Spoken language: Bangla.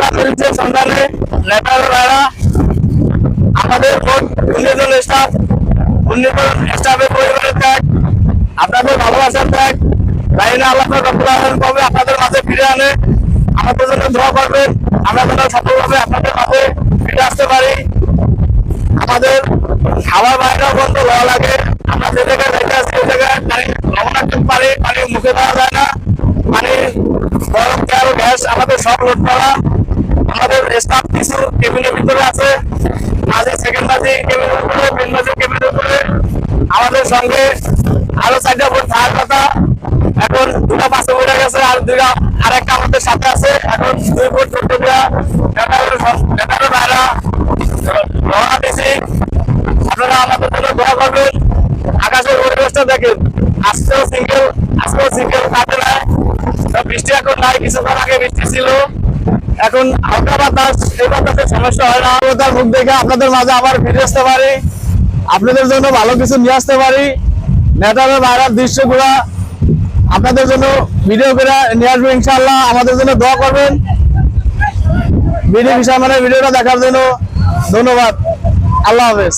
মানুষের সন্ধানে নেতার ভাইরা আমাদের ভোট উন্নয়ন স্টাফ উন্নয়ন স্টাফের পরিবারের ত্যাগ, আপনাদের ভালোবাসার ত্যাগ, লাইনে আল্লাহ রব্বুল কবে আপনাদের মাঝে ফিরে আনে, আমাদের জন্য দোয়া করবেন, আমরা যেন সফলভাবে আপনাদের মাঝে ফিরে আসতে পারি। আমাদের খাওয়ার বাইরেও বন্ধ হওয়া লাগে, আমরা যে জায়গায় রেখে আছি ওই জায়গায় লবণাক্ত পানি পানি মুখে দেওয়া যায় না। পানি, গরম গ্যাস, আমাদের সব লোড করা। আমাদের স্টাফ কিছু কেবিনের ভিতরে আছে। মাঝে সেকেন্ড বাজি, কেবিনের উপরে মেন বাজি, কেবিনের উপরে। আমাদের সঙ্গে আরও চারটা বোট থাকার কথা এখন দুটা পাশে উঠে গেছে আর দুইটা আর একটা আমাদের সাথে আছে। এখন দুই বোট চলতে দেওয়া নেতাদের বাইরা রওনা দিয়েছি। আপনারা আমাদের জন্য দোয়া করবেন। আকাশের পরিবেশটা দেখেন। আজকেও সিঙ্গেল আজকেও সিঙ্গেল কাটে না বৃষ্টি এখন নাই, কিছুক্ষণ আগে বৃষ্টি ছিল। এখন হালকা বাতাস এই বাতাসে সমস্যা হয় না। তার মুখ দেখে আপনাদের মাঝে আবার ফিরে আসতে পারি। আপনাদের জন্য ভালো কিছু নিয়ে আসতে পারি। নেতাদের বাইরের দৃশ্যগুলা আপনাদের জন্য ভিডিও করে নিয়ে আসব ইনশাল্লাহ আমাদের জন্য দোয়া করবেন। ভিডিও বিষয় মানে ভিডিওটা দেখার জন্য ধন্যবাদ। আল্লাহ হাফেজ।